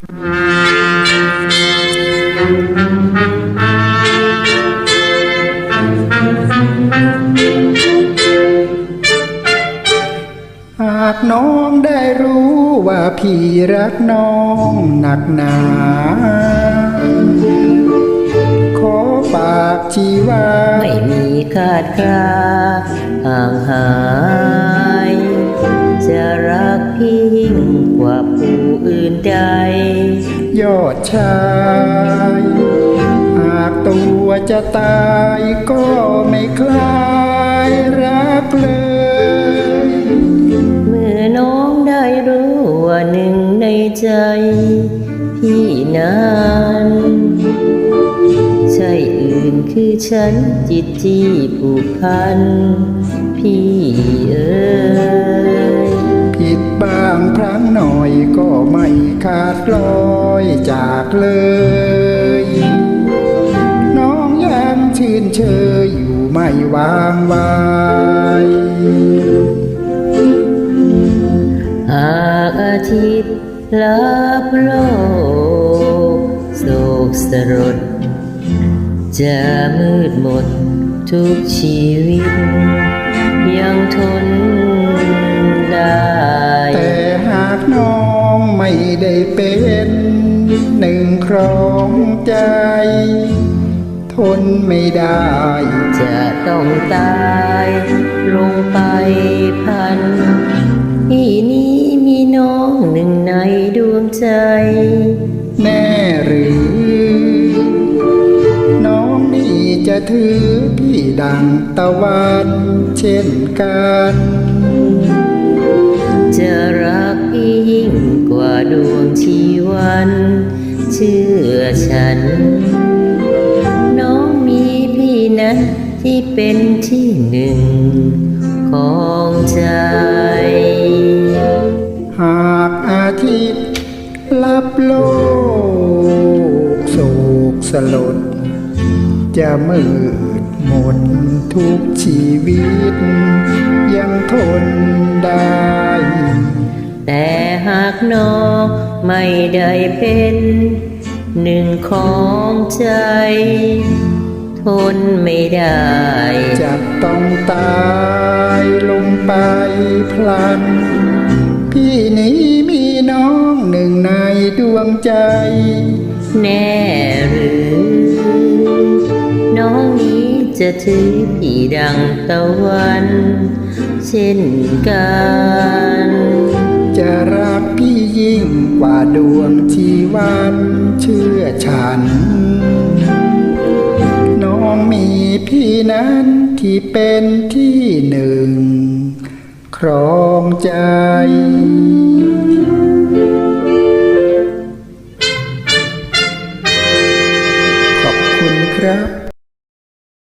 หากน้องได้รู้ว่าพี่รักน้องหนักหนาขอฝากชีวาไม่มีคาดคราห่างหา ดชายหากตัวจะตายก็ไม่คลายรักเลย เมื่อน้องได้รู้ว่าหนึ่งในใจ พี่นั้นใช่อื่นคือฉันจิตจี้ผูกพัน พี่เอ๋ยผิดบ้างพลั้งหน่อยก็ไม่ขาดลอย จากเลย น้องยังชื่นเชยอยู่ไม่วางไว้หากอาทิตย์ลับโลกโศกสรดจะมืดหมดทุกชีวิต ยังทนได้ แต่หากน้องไม่ได้เป็น หนึ่งครองใจ ทนไม่ได้จะต้องตาย ลงไปพันที่นี้มีน้องหนึ่งในดวงใจ แน่หรือ น้องนี่จะถือพี่ดังตะวันเช่นกัน จะรักพี่ยิ่ง กว่าดวงชีวัน เชื่อฉัน น้องมีพี่นั้นที่เป็นที่หนึ่งของใจ หากอาทิตย์ลับโลกโศกสลด จะมืดหมดทุกชีวิต ยังทน ไม่ได้เป็นหนึ่งของใจ ทนไม่ได้ จะต้องตายลงไปพลัน พี่นี้มีน้องหนึ่งในดวงใจ แน่หรือน้องนี้จะถือพี่ดังตะวัน เช่นกัน ฉัน น้องมีพี่นั้นที่เป็นที่หนึ่ง ครองใจ